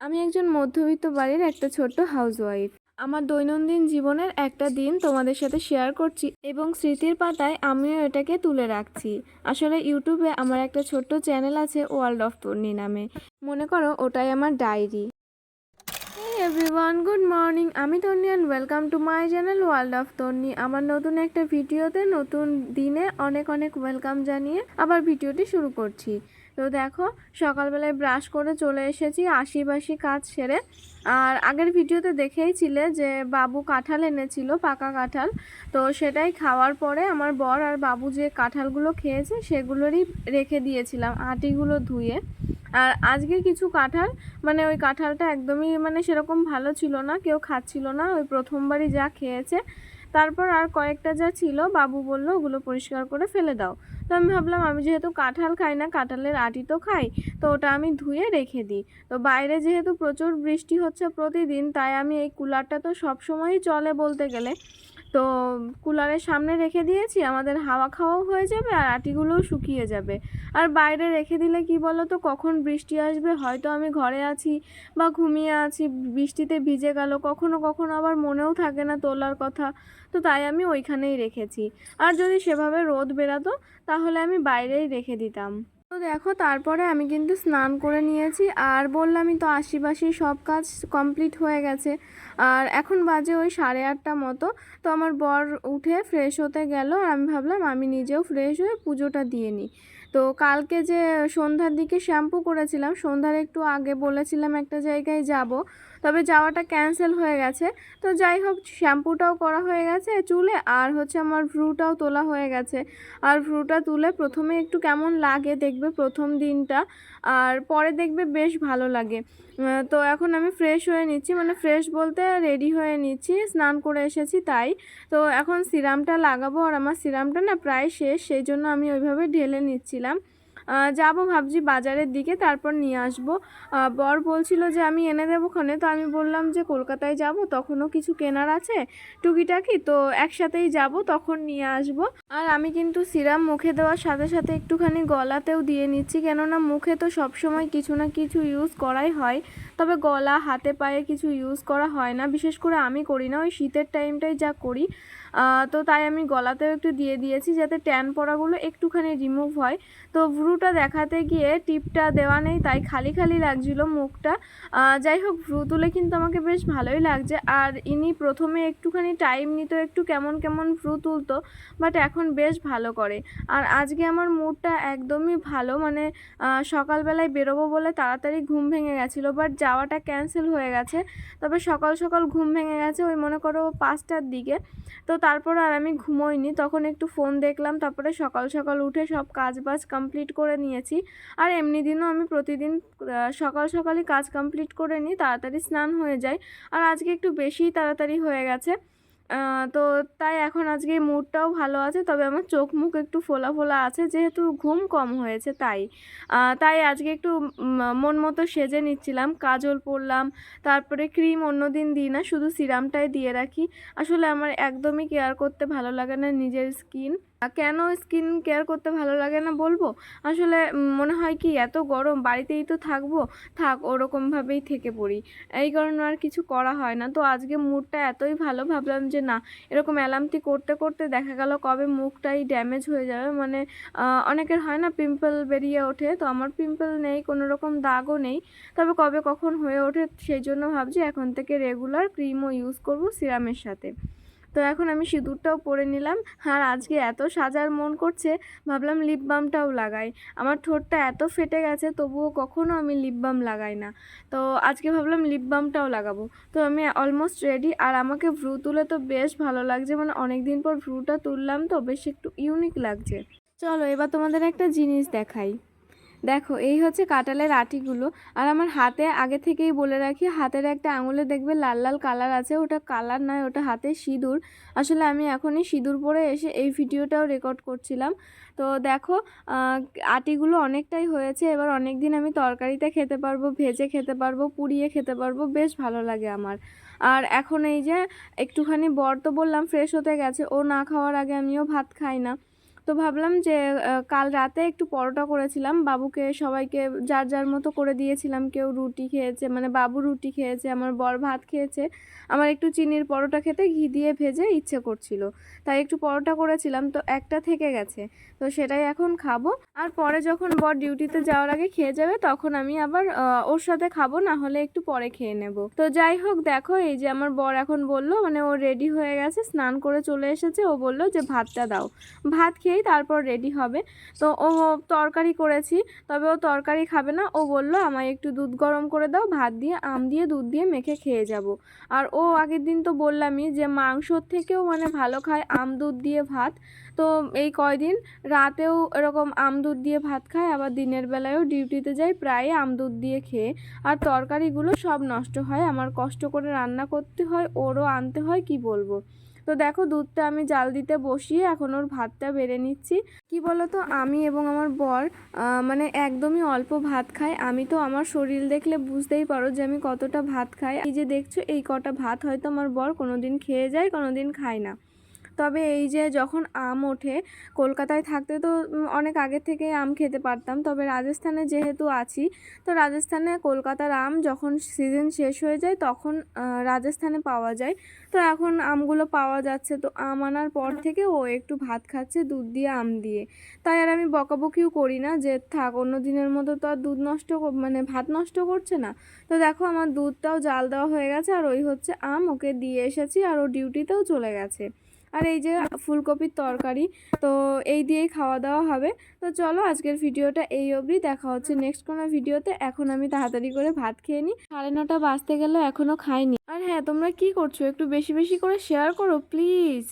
আমি একজন মধ্যবিত্ত বাড়ির একটা ছোট্ট হাউসওয়াইফ আমার দৈনন্দিন জীবনের একটা দিন তোমাদের সাথে শেয়ার করছি এবং স্মৃতির পাতায় আমিও এটাকে তুলে রাখছি। আসলে ইউটিউবে আমার একটা ছোট্ট চ্যানেল আছে ওয়ার্ল্ড অফ তন্নি নামে। মনে করো ওটাই আমার ডায়েরি এভরিওয়ান গুড মর্নিং আমি Tonni and welcome to my channel world of Tonni আমার নতুন একটা ভিডিওতে নতুন দিনে অনেক অনেক ওয়েলকাম জানিয়ে আবার ভিডিওটি শুরু করছি। তো দেখো, সকালবেলায় ব্রাশ করে চলে এসেছি আশিবাসি কাজ সেরে। আর আগের ভিডিওতে দেখেইছিলে যে বাবু কাঁঠাল এনেছিল, পাকা কাঁঠাল। তো সেটাই খাওয়ার পরে আমার বর আর বাবু যে কাঁঠালগুলো খেয়েছে, সেগুলোরই রেখে দিয়েছিলাম, আটিগুলো ধুয়ে। আর আজকে কিছু কাঁঠাল মানে ওই কাঁঠালটা একদমই মানে সেরকম ভালো ছিল না, কেউ খাচ্ছিল না, ওই প্রথমবারই যা খেয়েছে। তারপর আর কয়েকটা যা ছিল, বাবু বলল ওগুলো পরিষ্কার করে ফেলে দাও। তো আমি ভাবলাম, আমি যেহেতু কাঁঠাল খাই না, কাঁঠালের আটি তো খাই, তো ওটা আমি ধুয়ে রেখে দিই। তো বাইরে যেহেতু প্রচুর বৃষ্টি হচ্ছে প্রতিদিন, তাই আমি এই কুলারটা তো সবসময়ই চলে বলতে গেলে। তো কুলারের সামনে রেখে দিয়েছি, আমাদের হাওয়া খাওয়াও হয়ে যাবে আর আটিগুলোও শুকিয়ে যাবে। আর বাইরে রেখে দিলে কি বলো তো কখন বৃষ্টি আসবে হয়তো আমি ঘরে আছি বা ঘুমিয়ে আছি, বৃষ্টিতে ভিজে গেল, কখনো কখনো আবার মনেও থাকে না তোলার কথা। তো তাই আমি ওইখানেই রেখেছি। আর যদি সেভাবে রোদ বেরাতো, তাহলে আমি বাইরেই রেখে দিতাম। তো দেখো তারপরে আমি কিন্তু স্নান করে নিয়েছি। আর বললামই তো আশিপাশি সব কাজ কমপ্লিট হয়ে গেছে। আর এখন বাজে ওই সাড়ে আটটা মতো। তো আমার বর উঠে ফ্রেশ হতে গেল। আর আমি ভাবলাম আমি নিজেও ফ্রেশ হয়ে পুজোটা দিয়ে নিই। তো কালকে যে সন্ধ্যার দিকে শ্যাম্পু করেছিলাম, সন্ধ্যার একটু আগে বলেছিলাম একটা জায়গায় যাব, তবে যাওয়াটা ক্যান্সেল হয়ে গেছে। তো যাই হোক, শ্যাম্পুটাও করা হয়ে গেছে চুলে, আর হচ্ছে আমার ভ্রুটাও তোলা হয়ে গেছে। আর ভ্রুটা তুলে প্রথমে একটু কেমন লাগে দেখবে প্রথম দিনটা, আর পরে দেখবে বেশ ভালো লাগে। তো এখন আমি ফ্রেশ হয়ে নিচ্ছি মানে ফ্রেশ বলতে রেডি হয়ে নিচ্ছি, স্নান করে এসেছি তাই। তো এখন সিরামটা লাগাবো, আর আমার সিরামটা না প্রায় শেষ, সেই জন্য আমি ওইভাবে ঢেলে নিচ্ছিলাম। করলাম যাব ভাবছি বাজারের দিকে, তারপর নিয়ে আসব। বর বলছিল যে আমি এনে দেবো ক্ষণে তো আমি বললাম যে কলকাতায় যাব, তখনও কিছু কেনার আছে টুকিটাকি, তো একসাথেই যাব, তখন নিয়ে আসব। আর আমি কিন্তু সিরাম মুখে দেওয়ার সাথে সাথে একটুখানি গলাতেও দিয়ে নিচ্ছি, কেননা মুখে তো সবসময় কিছু না কিছু ইউজ করাই হয়, তবে গলা, হাতে, পায়ে কিছু ইউজ করা হয় না, বিশেষ করে আমি করি না, ওই শীতের টাইমটাই যা করি। তো তাই আমি গলাতেও একটু দিয়ে দিয়েছি, যাতে ট্যান পড়াগুলো একটুখানি রিমুভ হয়। তো ভ্রুটা দেখাতে গিয়ে টিপটা দেওয়া নেই, তাই খালি খালি লাগছিল মুখটা। যাই হোক, ভ্রু তুলে কিন্তু আমাকে বেশ ভালোই লাগছে। আর ইনি প্রথমে একটুখানি টাইম নিত, একটু কেমন কেমন ভ্রু তুলতো বাট এখন বেশ ভালো করে। আর আজকে আমার মুডটা একদমই ভালো মানে সকালবেলায় বেরোবো বলে তাড়াতাড়ি ঘুম ভেঙে গেছিল বাট যাওয়াটা ক্যান্সেল হয়ে গেছে। তবে সকাল সকাল ঘুম ভেঙে গেছে ওই মনে করো পাঁচটার দিকে। তো তারপর আর আমি ঘুমোইনি, তখন একটু ফোন দেখলাম, তারপরে সকাল সকাল উঠে সব কাজ বাজ কমপ্লিট করে নিয়েছি। আর এমনি দিনও আমি প্রতিদিন সকাল সকালই কাজ কমপ্লিট করে নিই, তাড়াতাড়ি স্নান হয়ে যায়। আর আজকে একটু বেশিই তাড়াতাড়ি হয়ে গেছে। তো তাই এখন আজকে মুডটাও ভালো আছে, তবে আমার চোখ মুখ একটু ফোলা ফোলা আছে, যেহেতু ঘুম কম হয়েছে তাই। তাই আজকে একটু মন মতো সেজে নিচ্ছিলাম, কাজল পরলাম, তারপরে ক্রিম অন্যদিন দিই না, শুধু সিরামটাই দিয়ে রাখি। আসলে আমার একদমই কেয়ার করতে ভালো লাগে না নিজের স্কিন কেন স্কিন কেয়ার করতে ভালো লাগে না বলব? আসলে মনে হয় কি, এত গরম বাড়িতেই তো থাকব, থাক ওরকমভাবেই থেকে পড়ি। এই কারণে আর কিছু করা হয় না। তো আজকে মুডটা এতই ভালো ভাবলাম যে, না, এরকম অ্যালার্মটি করতে করতে দেখা গেল কবে মুখটাই ড্যামেজ হয়ে যাবে। মানে অনেকের হয় না পিম্পল বেরিয়ে ওঠে, তো আমার পিম্পল নেই, কোনো রকম দাগও নেই। তবে কবে কখন হয়ে ওঠে, সেই জন্য ভাবছি এখন থেকে রেগুলার ক্রিমও ইউজ করব সিরামের সাথে। তো এখন আমি সিঁদুরটাও পরে নিলাম। আর আজকে এত সাজার মন করছে, ভাবলাম লিপ বামটাও লাগাই। আমার ঠোঁটটা এত ফেটে গেছে, তবুও কখনও আমি লিপ বাম লাগাই না। তো আজকে ভাবলাম লিপ বামটাও লাগাবো। তো আমি অলমোস্ট রেডি আর আমাকে ভ্রু তুলে তো বেশ ভালো লাগছে। মানে অনেক দিন পর ভ্রুটা তুললাম তো, বেশ একটু ইউনিক লাগছে। চলো এবার তোমাদের একটা জিনিস দেখাই। দেখো, এই হচ্ছে কাঁঠালের আটিগুলো। আর আমার হাতে আগে থেকেই বলে রাখি, হাতের একটা আঙুলে দেখবে লাল লাল কালার আছে, ওটা কালার নয়, ওটা হাতে সিঁদুর। আসলে আমি এখনই সিঁদুর পরে এসে এই ভিডিওটাও রেকর্ড করছিলাম। তো দেখো আটিগুলো অনেকটাই হয়েছে, এবার অনেক দিন আমি তরকারিতে খেতে পারব, ভেজে খেতে পারব, পুড়িয়ে খেতে পারব, বেশ ভালো লাগে আমার। আর এখন এই যে, একটুখানি বর তো বললাম ফ্রেশ হতে গেছে, ও না খাওয়ার আগে আমিও ভাত খাই না। তো ভাবলাম যে কাল রাতে একটু পরোটা করেছিলাম। বাবুকে সবাইকে যার যার মতো করে দিয়েছিলাম। কেউ রুটি খেয়েছে মানে বাবু রুটি খেয়েছে, আমার বর ভাত খেয়েছে। আমার একটু চিনির পরোটা খেতে ঘি দিয়ে ভেজে ইচ্ছে করছিল। তাই একটু পরোটা করেছিলাম, তো একটা থেকে গেছে। তো সেটাই এখন খাব। আর পরে যখন বর ডিউটিতে যাওয়ার আগে খেয়ে যাবে, তখন আমি আবার ওর সাথে খাব, না হলে একটু পরে খেয়ে নেব। তো যাই হোক, দেখো, এই যে আমার বর এখন বলল মানে ও রেডি হয়ে গেছে, স্নান করে চলে এসেছে। ও বলল যে, ভাতটা দাও। ভাত খেয়েই তারপর রেডি হবে। তো ও তরকারি করেছি, তবে ও তরকারি খাবে না। ও বলল, আমায় একটু দুধ গরম করে দাও, ভাত দিয়ে, আম দিয়ে, দুধ দিয়ে মেখে খেয়ে যাব। আর ও আগের দিন তো বললামই যে, মাংসর থেকেও মানে ভালো খায় আম, দুধ দিয়ে ভাত। তো এই কয়দিন রাতেও এরকম আম, দুধ দিয়ে ভাত খায়, আবার দিনের বেলায়ও ডিউটিতে যায় প্রায় আম, দুধ দিয়ে খেয়ে। আর তরকারিগুলো সব নষ্ট হয়, আমার কষ্ট করে রান্না করতে হয়, ওরও আনতে হয়, কি বলব? তো দেখো দুধটা আমি জাল দিতে বসিয়ে এখন ওর ভাতটা বেড়ে নিচ্ছি। কি বলতো? আমি এবং আমার বর মানে একদমই অল্প ভাত খাই। আমি তো আমার শরীর দেখলে বুঝতেই পারো যে আমি কতটা ভাত খাই। এই যে দেখছ, এই কটা ভাত হয়তো আমার বর কোনোদিন খেয়ে যায়, কোনোদিন খায় না। তবে এই যে যখন আম ওঠে, কলকাতায় থাকতে তো অনেক আগের থেকেই আম খেতে পারতাম। তবে রাজস্থানে যেহেতু আছি, তো রাজস্থানে কলকাতার আম যখন সিজন শেষ হয়ে যায়, তখন রাজস্থানে পাওয়া যায়। তো এখন আমগুলো পাওয়া যাচ্ছে। তো আম আনার পর থেকে ও একটু ভাত খাচ্ছে দুধ দিয়ে, আম দিয়ে। তাই আর আমি বকাবকিও করি না যে, থাক, অন্য দিনের মতো তো আর দুধ নষ্ট মানে ভাত নষ্ট করছে না। তো দেখো আমার দুধটাও জাল দেওয়া হয়ে গেছে, আর ওই হচ্ছে আম, ওকে দিয়ে এসেছি, আর ও ডিউটিতেও চলে গেছে। আর এই যে ফুলকপির তরকারি, তো এই দিয়েই খাওয়া দাওয়া হবে। তো চলো আজকের ভিডিওটা এই অবধি, দেখা হচ্ছে নেক্সট কোনো ভিডিওতে। এখন আমি তাড়াতাড়ি করে ভাত খেয়ে নিই। সাড়ে নটা বাজতে গেলেও এখনও খাইনি। আর হ্যাঁ তোমরা কি করছ? একটু বেশি বেশি করে শেয়ার করো প্লিজ